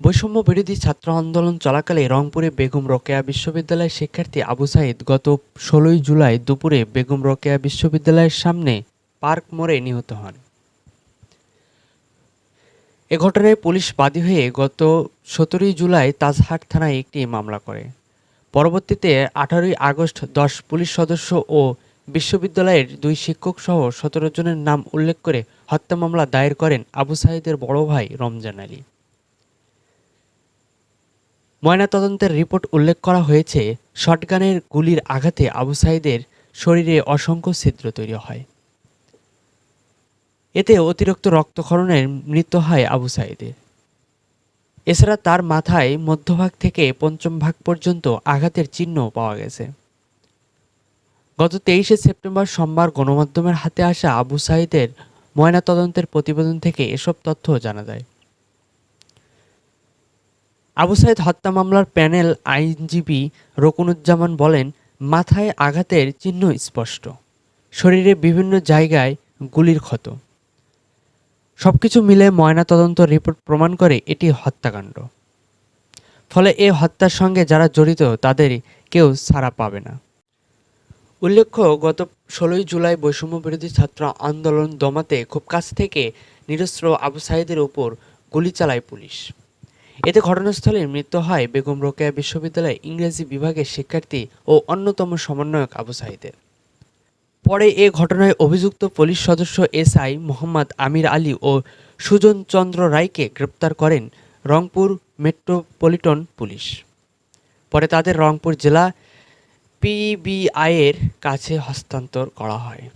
বৈষম্য বিরোধী ছাত্র আন্দোলন চলাকালে রংপুরে বেগম রোকেয়া বিশ্ববিদ্যালয়ের শিক্ষার্থী আবু সাইদ গত ষোলোই জুলাই দুপুরে বেগম রোকেয়া বিশ্ববিদ্যালয়ের সামনে পার্ক মোড়ে নিহত হন। এ ঘটনায় পুলিশ বাদী হয়ে গত সতেরোই জুলাই তাজহাট থানায় একটি মামলা করে। পরবর্তীতে আঠারোই আগস্ট দশ পুলিশ সদস্য ও বিশ্ববিদ্যালয়ের দুই শিক্ষক সহ সতেরো জনের নাম উল্লেখ করে হত্যা মামলা দায়ের করেন আবু সাইদের বড় ভাই রমজান আলী। ময়নাতদন্তের রিপোর্ট উল্লেখ করা হয়েছে, শটগানের গুলির আঘাতে আবু সাইদের শরীরে অসংখ্য ছিদ্র তৈরি হয়। এতে অতিরিক্ত রক্তক্ষরণের মৃত্যু হয় আবু সাইদের। এছাড়া তার মাথায় মধ্যভাগ থেকে পঞ্চম ভাগ পর্যন্ত আঘাতের চিহ্ন পাওয়া গেছে। গত তেইশে সেপ্টেম্বর সোমবার গণমাধ্যমের হাতে আসা আবু সাইদের ময়নাতদন্তের প্রতিবেদন থেকে এসব তথ্য জানা যায়। আবু সাইদ হত্যা মামলার প্যানেল আইনজীবী রকুনুজ্জামান বলেন, মাথায় আঘাতের চিহ্ন স্পষ্ট। শরীরে বিভিন্ন জায়গায় গুলির ক্ষত। সব কিছু মিলে ময়নাতদন্ত রিপোর্ট প্রমাণ করে এটি হত্যাকাণ্ড। ফলে এ হত্যার সঙ্গে যারা জড়িত, তাদের কেউ ছাড়া পাবে না। উল্লেখ্য, গত ষোলোই জুলাই বৈষম্য বিরোধী ছাত্র আন্দোলন দমাতে খুব কাছ থেকে নিরস্ত্র আবু সাইদের ওপর গুলি চালায় পুলিশ। এতে ঘটনাস্থলে মৃত্যু হয় বেগম রোকেয়া বিশ্ববিদ্যালয়ের ইংরেজি বিভাগের শিক্ষার্থী ও অন্যতম সমন্বয়ক আবু সাইদের। পরে এ ঘটনায় অভিযুক্ত পুলিশ সদস্য এসআই মোহাম্মদ আমির আলী ও সুজন চন্দ্র রায়কে গ্রেপ্তার করেন রংপুর মেট্রোপলিটন পুলিশ। পরে তাদের রংপুর জেলা পিবিআইয়ের কাছে হস্তান্তর করা হয়।